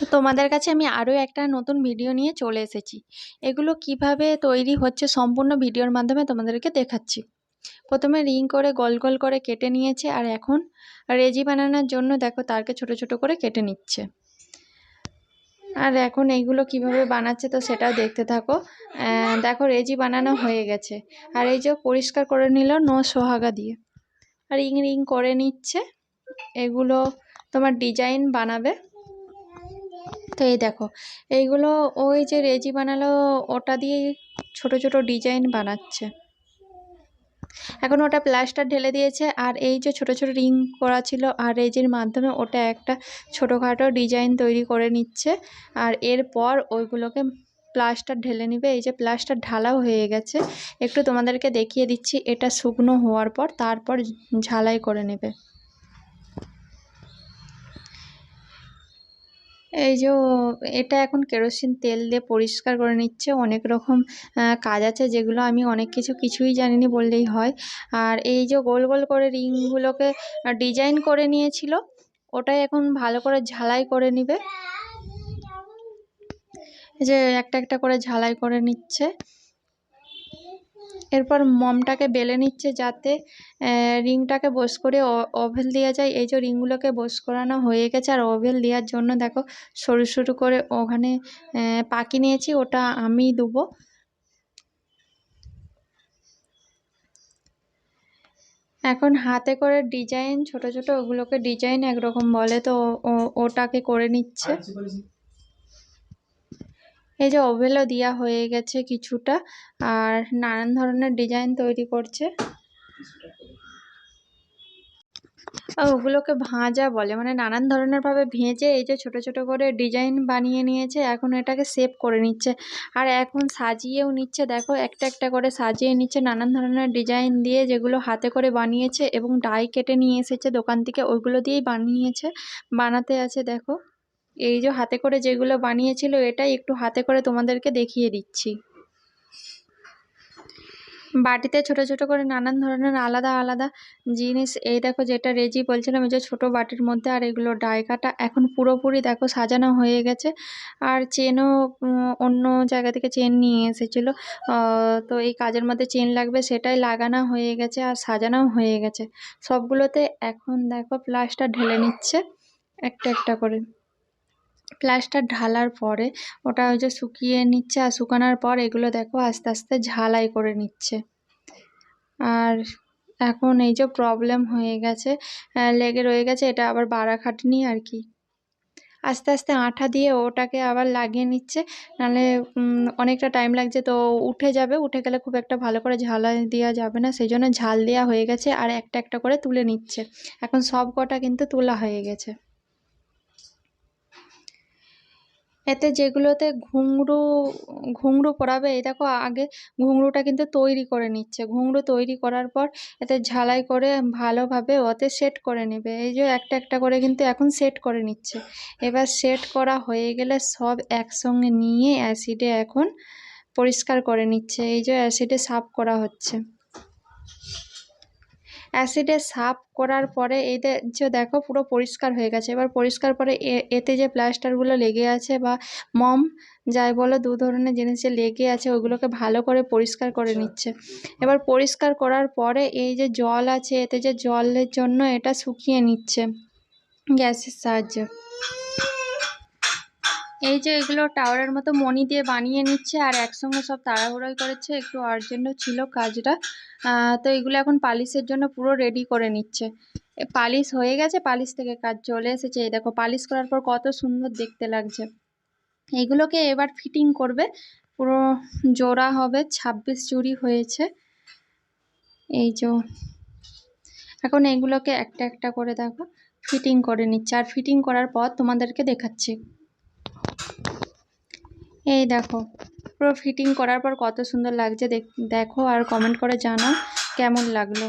তো তোমাদের কাছে আমি আরও একটা নতুন ভিডিও নিয়ে চলে এসেছি। এগুলো কীভাবে তৈরি হচ্ছে সম্পূর্ণ ভিডিওর মাধ্যমে তোমাদেরকে দেখাচ্ছি। প্রথমে রিং করে, গোল গোল করে কেটে নিয়েছে আর এখন রেজি বানানোর জন্য দেখো তারকে ছোট ছোট করে কেটে নিচ্ছে। আর এখন এইগুলো কীভাবে বানাচ্ছে তো সেটাও দেখতে থাকো। দেখো রেজি বানানো হয়ে গেছে। আর এই যে পরিষ্কার করে নিল নো সোহাগা দিয়ে। আর রিং রিং করে নিচ্ছে। এগুলো তোমার ডিজাইন বানাবে। তো এই দেখো, এইগুলো ওই যে রেজি বানালো, ওটা দিয়ে ছোট ছোট ডিজাইন বানাচ্ছে। এখন ওটা প্লাস্টার ঢেলে দিয়েছে, আর এই যে ছোট ছোট রিং করা ছিল, আর রেজির মাধ্যমে ওটা একটা ছোটোখাটো ডিজাইন তৈরি করে নিচ্ছে, আর এরপর ওইগুলোকে প্লাস্টার ঢেলে নিবে। এই যে প্লাস্টার ঢালাও হয়ে গেছে, একটু তোমাদেরকে দেখিয়ে দিচ্ছি, এটা শুকনো হওয়ার পর তারপর ঝালাই করে নেবে। এই যে এটা এখন কেরোসিন তেল দিয়ে পরিষ্কার করে নিচ্ছে। অনেক রকম কাজ আছে যেগুলো আমি অনেক কিছু কিছুই জানিনি বললেই হয়। আর এই যে গোল গোল করে রিংগুলোকে ডিজাইন করে নিয়েছিল, ওটাই এখন ভালো করে ঝালাই করে নিবে। যে একটা একটা করে ঝালাই করে নিচ্ছে। এরপর মমটাকে বেলে নিচ্ছে যাতে রিংটাকে বস করে ওভেল দেওয়া যায়। এই যে রিংগুলোকে বস করানো হয়ে গেছে আর ওভেল দেওয়ার জন্য দেখো সরু সরু করে ওখানে পাকি নিয়েছি, ওটা আমি দেবো। এখন হাতে করে ডিজাইন, ছোট ছোট ওগুলোকে ডিজাইন একরকম বলে তো ওটাকে করে নিচ্ছে। এই যে ওভেলও দেওয়া হয়ে গেছে কিছুটা, আর নানান ধরনের ডিজাইন তৈরি করছে। ওগুলোকে ভাজা বলে মানে নানান ধরনের ভাবে ভেজে এই যে ছোট ছোট করে ডিজাইন বানিয়ে নিয়েছে, এখন এটাকে সেভ করে নিচ্ছে। আর এখন সাজিয়েও নিচ্ছে, দেখো একটা একটা করে সাজিয়ে নিচ্ছে, নানান ধরনের ডিজাইন দিয়ে যেগুলো হাতে করে বানিয়েছে এবং ডাই কেটে নিয়ে এসেছে দোকান থেকে, ওইগুলো দিয়েই বানিয়েছে, বানাতে আছে, দেখো। এই যে হাতে করে যেগুলো বানিয়েছিল, এটাই একটু হাতে করে তোমাদেরকে দেখিয়ে দিচ্ছি। বাটিতে ছোট ছোট করে নানান ধরনের আলাদা আলাদা জিনিস, এই দেখো যেটা রেজি বলছিলাম, এই যে ছোট বাটির মধ্যে আর এগুলো ডাই কাটা, এখন পুরোপুরি দেখো সাজানো হয়ে গেছে। আর চেনও অন্য জায়গা থেকে চেন নিয়ে এসেছিল। তো এই কাজের মধ্যে চেন লাগবে, সেটাই লাগানো হয়ে গেছে আর সাজানো হয়ে গেছে। সবগুলোতে এখন দেখো প্লাস্টার ঢেলে নিচ্ছে, একটা একটা করে। প্লাস্টার ঢালার পরে ওটা ওই যে শুকিয়ে নিচ্ছে আর শুকানোর পর এগুলো দেখো আস্তে আস্তে ঝালাই করে নিচ্ছে। আর এখন এই যে প্রবলেম হয়ে গেছে লেগে রয়ে গেছে, এটা আবার বাড়া খাটনি আর কি। আস্তে আস্তে আঠা দিয়ে ওটাকে আবার লাগিয়ে নিচ্ছে, নাহলে অনেকটা টাইম লাগছে তো উঠে যাবে। উঠে গেলে খুব একটা ভালো করে ঝালাই দেওয়া যাবে না, সেই জন্য ঝাল দেওয়া হয়ে গেছে আর একটা একটা করে তুলে নিচ্ছে। এখন সব কটা কিন্তু তোলা হয়ে গেছে। এতে যেগুলোতে ঘুঙরু ঘুঙরু পরাবে এই দেখো আগে ঘুঙরুটা কিন্তু তৈরি করে নিচ্ছে। ঘুঙরু তৈরি করার পর এতে ঝালাই করে ভালোভাবে ওতে সেট করে নেবে। এই যে একটা একটা করে কিন্তু এখন সেট করে নিচ্ছে। এবার সেট করা হয়ে গেলে সব একসঙ্গে নিয়ে অ্যাসিডে এখন পরিষ্কার করে নিচ্ছে। এই যে অ্যাসিডে সাফ করা হচ্ছে। অ্যাসিডে সাফ করার পরে এতে যে দেখো পুরো পরিষ্কার হয়ে গেছে। এবার পরিষ্কার পরে এ- এতে যে প্লাস্টারগুলো লেগে আছে বা মম যাই বলো দু ধরনের জিনিস যে লেগে আছে ওগুলোকে ভালো করে পরিষ্কার করে নিচ্ছে। এবার পরিষ্কার করার পরে এই যে জল আছে এতে যে জলের জন্য এটা শুকিয়ে নিচ্ছে গ্যাসের সাহায্যে। এই যে এগুলো টাওয়ারের মতো মণি দিয়ে বানিয়ে নিচ্ছে আর একসঙ্গে সব তাড়াহুড়োই করেছে, একটু আর্জেন্টও ছিল কাজটা। তো এগুলো এখন পালিশের জন্য পুরো রেডি করে নিচ্ছে। পালিশ হয়ে গেছে, পালিশ থেকে কাজ চলে এসেছে। এই দেখো, পালিশ করার পর কত সুন্দর দেখতে লাগছে। এগুলোকে এবার ফিটিং করবে। পুরো জোড়া হবে, ছাব্বিশ চুড়ি হয়েছে। এই যে, এখন এগুলোকে একটা একটা করে দেখো ফিটিং করে নিচ্ছে। আর ফিটিং করার পর তোমাদেরকে দেখাচ্ছি। এই দেখো, পুরো ফিটিং করার পর কত সুন্দর লাগছে, দেখ- আর কমেন্ট করে জানাও কেমন লাগল।